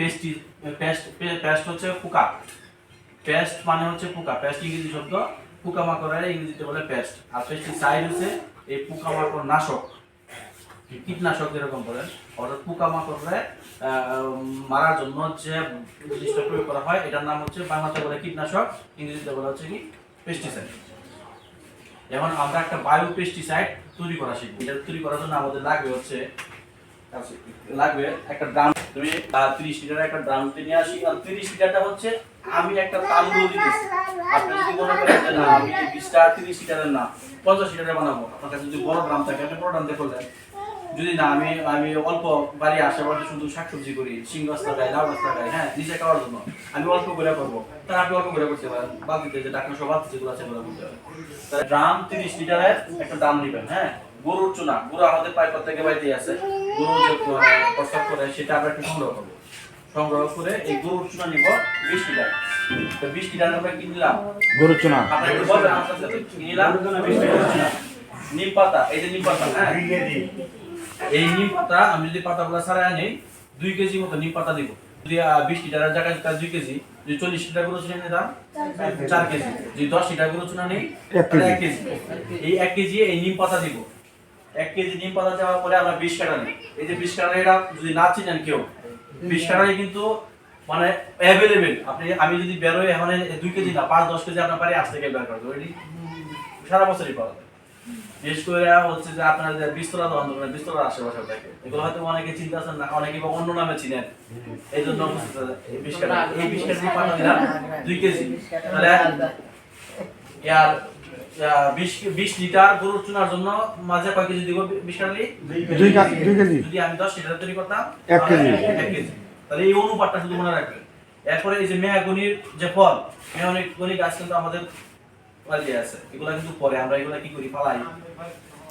Pastry paste paste হচ্ছে পোকা। Paste মানে হচ্ছে পোকা। পেস্ট ইংরেজি শব্দ পোকামাকড়ের ইংরেজিতে বলে পেস্ট আর পেস্টিসাইড হচ্ছে এই পোকামাকড় নাশক। কীটনাশক যেরকম বলেন। অর্থাৎ পোকামাকড়ে মারার জন্য যে জিনিসটা প্রয়োগ করা হয়, এটার নাম হচ্ছে বাংলাতে বলে কীটনাশক, ইংরেজিতে বলা হচ্ছে কি? পেস্টিসাইড যেমন আমরা একটা বায়ু পেস্টিসাইড তৈরি করা শিখব। এটা তৈরি করার জন্য আমাদের লাগবে হচ্ছে লাগবে একটা ড্রাম, তুমি তিরিশ লিটার একটা ড্রাম নিয়ে আসি। আর তিরিশ লিটারটা হচ্ছে আমি একটা তাম্বুল দিতেছি। আপনি যদি মনে করেন যে না, আমি বিশটা তিরিশ লিটারের না, পঞ্চাশ লিটারের বানাবো। আপনার কাছে যদি বড় ড্রাম থাকে, আপনি বড় ড্রাম দিয়ে করলেন যদি না, আমি আমি অল্প বাড়ি আশেপাশে শুধু শাকসবজি করি, শিং গাছ লাগাই, লাউ গাছ লাগাই হ্যাঁ নিজে খাওয়ার জন্য। আমি অল্প করে করব। তাহলে আপনি অল্প করে করতে পারেন। বালতিতে যে ডাক্তার সব বালতি যেগুলো আছে সেগুলো করতে পারেন। ড্রাম তিরিশ লিটারের একটা দাম নেবেন হ্যাঁ। গরুর চুনা গরু আমাদের প্রায় প্রত্যেকে বাড়িতে আছে। গরু যে প্রস্তাব করে সেটা আমরা একটু সংগ্রহ করব। সংগ্রহ করে এই গরুর চুনা নিব বিশ লিটার তো বিশ লিটার আমরা কি নিলাম? গরুর চুনা। নিলাম? বিশ লিটার চুনা। নিম পাতা এই যে নিম পাতা হ্যাঁ। এই নিম পাতা আমি যদি পাতাগুলো ছাড়াই আনি দুই কেজি মতো নিম পাতা দিব। যদি বিশ লিটারের জায়গায় তার দুই কেজি যদি চল্লিশ লিটার গরু চুনা নিতাম চার কেজি। যদি দশ লিটার গরু চুনা নেই। এক কেজি। এই এক কেজি এই নিম পাতা দিব। এক কেজি নিম পাতা দেওয়ার পরে আমরা বিশ কাটা নিই এই যে বিশ কাটা এটা যদি না চিনেন কেউ বিশ কাটাই কিন্তু মানে অ্যাভেলেবেল আপনি, আমি যদি বেরোই এখন দুই কেজি না, পাঁচ, দশ কেজি আপনার বাড়ি আসতে গেলে বের করে দেবো। সারা বছরই পাওয়া যায়। বিশেষ করে হচ্ছে যে আপনার যে বিস্তরা দোকান বিস্তরার আশেপাশে থাকে। এগুলো হয়তো অনেকে চিন্তা আছেন না, অনেকে বা অন্য নামে চিনেন। এই জন্য এই বিশ কেজি দুই কেজি। তাহলে ইয়ার বিশ লিটার গরুর চুনার জন্য মাঝে কয় কেজি দিব বিশ দুই কেজি। যদি আমি দশ লিটার তৈরি করতাম এক কেজি। এক কেজি। তাহলে এই অনুপাতটা শুধু মনে রাখবেন এরপরে এই যে মেয়াগুনির যে ফল মেয়াগুনি গাছ কিন্তু আমাদের বাড়িতে আছে। এগুলা কিন্তু পরে আমরা এগুলা কি করি? পালাই।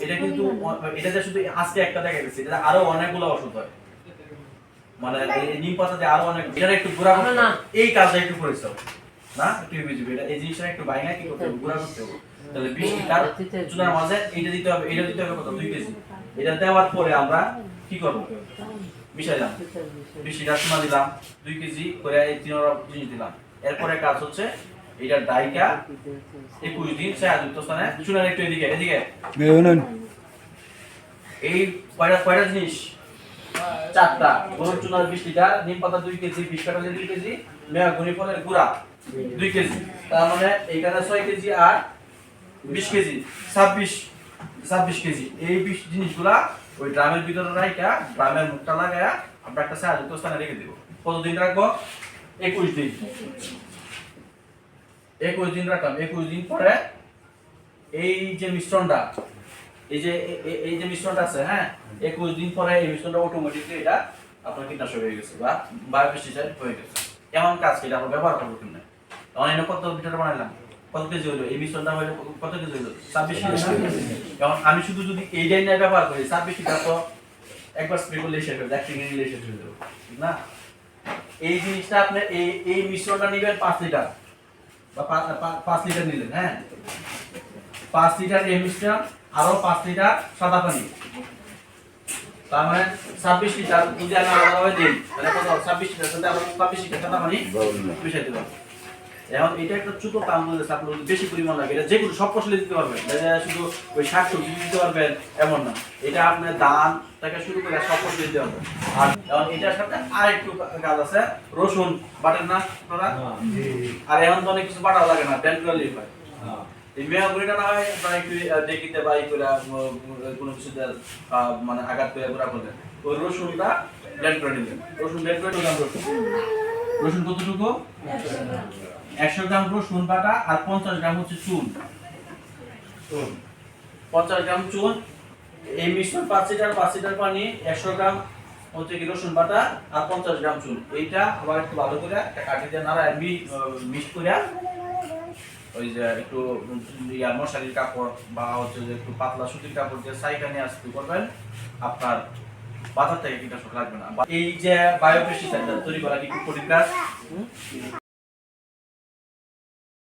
এটা কিন্তু এটা যে শুধু আজকে একটা দেখা গেছে এটা আরও অনেকগুলো ওষুধ হয়। মানে এই নিম পাতাতে আরও অনেক এটা একটু করতে হবে। এই কাজটা একটু করেছ না? একটু বুঝবি এটা এই জিনিসটা একটু বাইঙা কি করতে গুঁড়া করতে হবে। তাহলে বিশ লিটার চুনার মাঝে এইটা দিতে হবে এটা দিতে হবে কত? দুই কেজি। এটা দেওয়ার পরে আমরা কি করব? মিশাইলাম লিটার চুনা দিলাম দুই কেজি করে এই তিন জিনিস দিলাম। এরপরে কাজ হচ্ছে এটা ডাইকা একুশ দিন ছায়াযুক্ত স্থানে চুনার একটু এদিকে এদিকে। এই কয়টা কয়টা জিনিস? চারটা। গরুর চুনার বিশ লিটার নিম পাতা দুই কেজি বিশ কাটা দুই কেজি মেয়া ঘুরি ফলের গুড়া দুই কেজি। তার মানে এইখানে ছয় কেজি আর বিশ কেজি, ছাব্বিশ ছাব্বিশ কেজি। এই ওই ড্রামের ভিতরে রাখা ড্রামের মুখটা লাগায়া আমরা একটা স্থানে রেখে কতদিন রাখব? একুশ দিন। একুশ দিন রাখলাম। একুশ দিন পরে এই যে মিশ্রণটা, এই যে এই যে মিশ্রণটা আছে হ্যাঁ? একুশ দিন পরে এই মিশ্রণটা অটোমেটিকলি এটা আপনার কীটনাশক হয়ে গেছে বা বায়োপেস্টিসাইড হয়ে গেছে। এমন কাজ কি আমরা ব্যবহার করব কিনা এনে কত লিটার বানাইলাম? কত কেজি হইল এই মিশ্রণটা হইল কত- কেজি হইল ছাব্বিশ কেজি এখন আমি শুধু যদি এই ডাইন ব্যবহার করি ছাব্বিশ লিটার তো একবার স্প্রে করলে শেষ হয়ে যাবে নিলে শেষ হয়ে যাবে ঠিক না? এই জিনিসটা আপনি এই এই মিশ্রণটা নেবেন পাঁচ লিটার বা পাঁচ লিটার নিলেন হ্যাঁ? পাঁচ লিটার এই মিশ্রণ আরও পাঁচ লিটার সাদা পানি। তার মানে ছাব্বিশ লিটার যদি আমি আলাদাভাবে দিই তাহলে কত? ছাব্বিশ লিটার ছাব্বিশ লিটার সাদা পানি মিশাইতে পারব। এখন এটা একটা ছোট কাম আপনার বেশি পরিমাণ লাগে। এটা যে কোনো সব ফসলে দিতে পারবেন। শুধু ওই শাক সবজি দিতে পারবেন এমন না। এটা আপনার ধান থেকে শুরু করে সব ফসলে দিতে পারবেন। আর এখন এটার সাথে আর একটু কাজ আছে রসুন। বাটেন না আপনারা? আর এখন তো অনেক কিছু বাটা লাগে না করে হয়। কোনো মানে আঘাত করে গুঁড়া করলেন ওই রসুনটা ব্যান্ড করে নিলেন। রসুন করে রসুন। রসুন কতটুকু? একশো গ্রাম রসুন বাটা আর পঞ্চাশ গ্রাম হচ্ছে চুন। পঞ্চাশ গ্রাম চুন, এই মিশ্রণ পাঁচ লিটার পাঁচ লিটার পানি, একশো গ্রাম হচ্ছে কি রসুন বাটা আর পঞ্চাশ গ্রাম চুন। এইটা আবার একটু ভালো করে একটা কাঠি দিয়ে নাড়ায় মিক্স করে ওই যে একটু ইয়া মশারির কাপড় বা হচ্ছে যে একটু পাতলা সুতির কাপড় দিয়ে সাইকা নিয়ে আসতে করবেন। আপনার বাজার থেকে কীটনাশক লাগবে না। এই যে বায়োপেস্টিসাইড তৈরি করা কি খুব কঠিন কাজ?